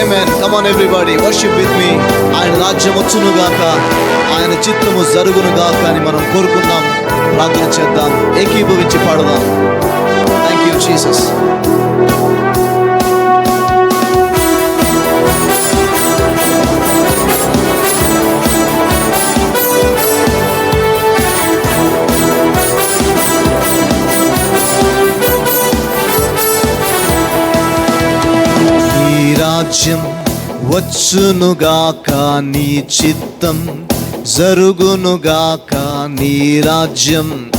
Amen. Come on worship with with ఆయన రాజ్యం వచ్చును గాక. ఆయన చిత్తము జరుగును గాక అని మనం కోరుకుందాం. ప్రార్థన చేద్దాం. ఏకీభవించి పాడుదాం. థ్యాంక్ యూ జీసస్ రాజ్యం వచ్చునుగాక నీ చిత్తం జరుగునుగాక నీ రాజ్యం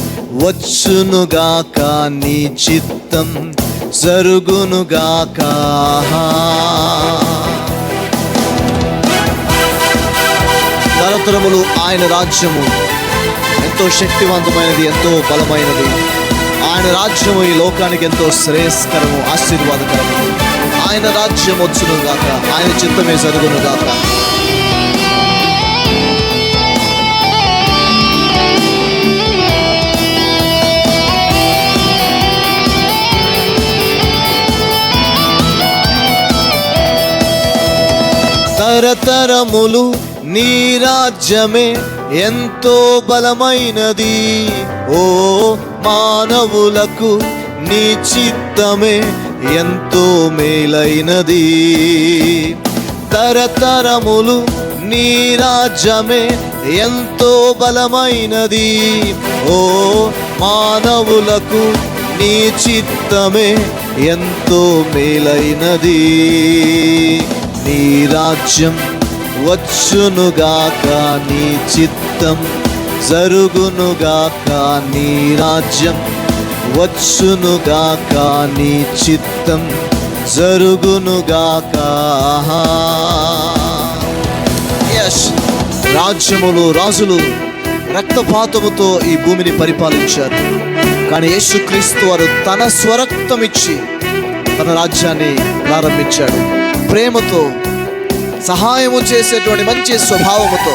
వచ్చునుగాక నీ చిత్తం జరుగునుగాక. తరతరములు ఆయన రాజ్యము ఎంతో శక్తివంతమైనది ఎంతో బలమైనది. ఆయన రాజ్యము ఈ లోకానికి ఎంతో శ్రేయస్కరము ఆశీర్వాదకరము. ఆయన రాజ్యం వచ్చును గాక. ఆయన చిత్తమే జరుగును గాక. తరతరములు నీ రాజ్యమే ఎంతో బలమైనది. ఓ మానవులకు నీ చిత్తమే ఎంతో మేలైనది. తరతరములు నీ రాజ్యమే ఎంతో బలమైనది. ఓ మానవులకు నీ చిత్తమే ఎంతో మేలైనది. నీ రాజ్యం వచ్చునుగాక నీ చిత్తం జరుగునుగాక నీ రాజ్యం వచ్చునుగాక నీ చిత్తం జరుగునుగాక. యష్ రాజ్యములు రాజులు రక్తపాతముతో ఈ భూమిని పరిపాలించారు. కానీ యేసుక్రీస్తు వారు తన స్వరక్తం ఇచ్చి తన రాజ్యాన్ని ప్రారంభించాడు. ప్రేమతో సహాయము చేసేటువంటి మంచి స్వభావముతో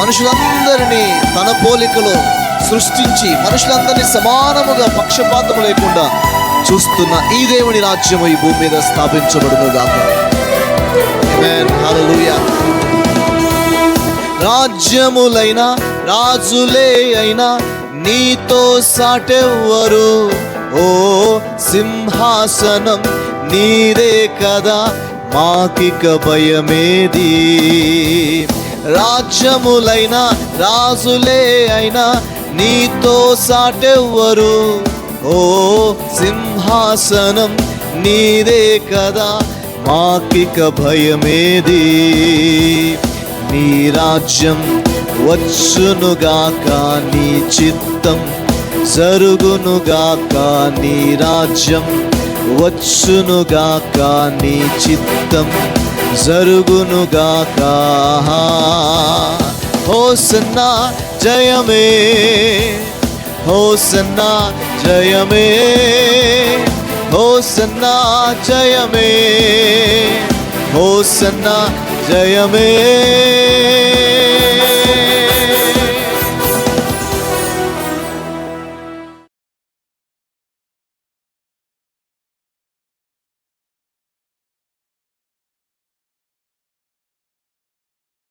మనుషులందరినీ తన పోలికలో సృష్టించి మనుషులందరినీ సమానముగా పక్షపాతం లేకుండా చూస్తున్న ఈ దేవుని రాజ్యము ఈ భూమి మీద స్థాపించబడును గాక. రాజ్యములైన రాజులే అయినా నీతో సాటెవ్వరు. ఓ సింహాసనం నీదే కదా మాకిక భయమేది? రాజ్యములైన రాజులే అయినా నీతో సాటెవ్వరు. ఓ సింహాసనం నీదే కదా మాకిక భయమేది. నీ రాజ్యం వచ్చునుగాక నీ చిత్తం జరుగునుగాక నీ రాజ్యం వచ్చునుగాక నీ చిత్తం जरगुन गा कहा होसना जय में होसना जय हो होसना जय मे हो होसना जय मे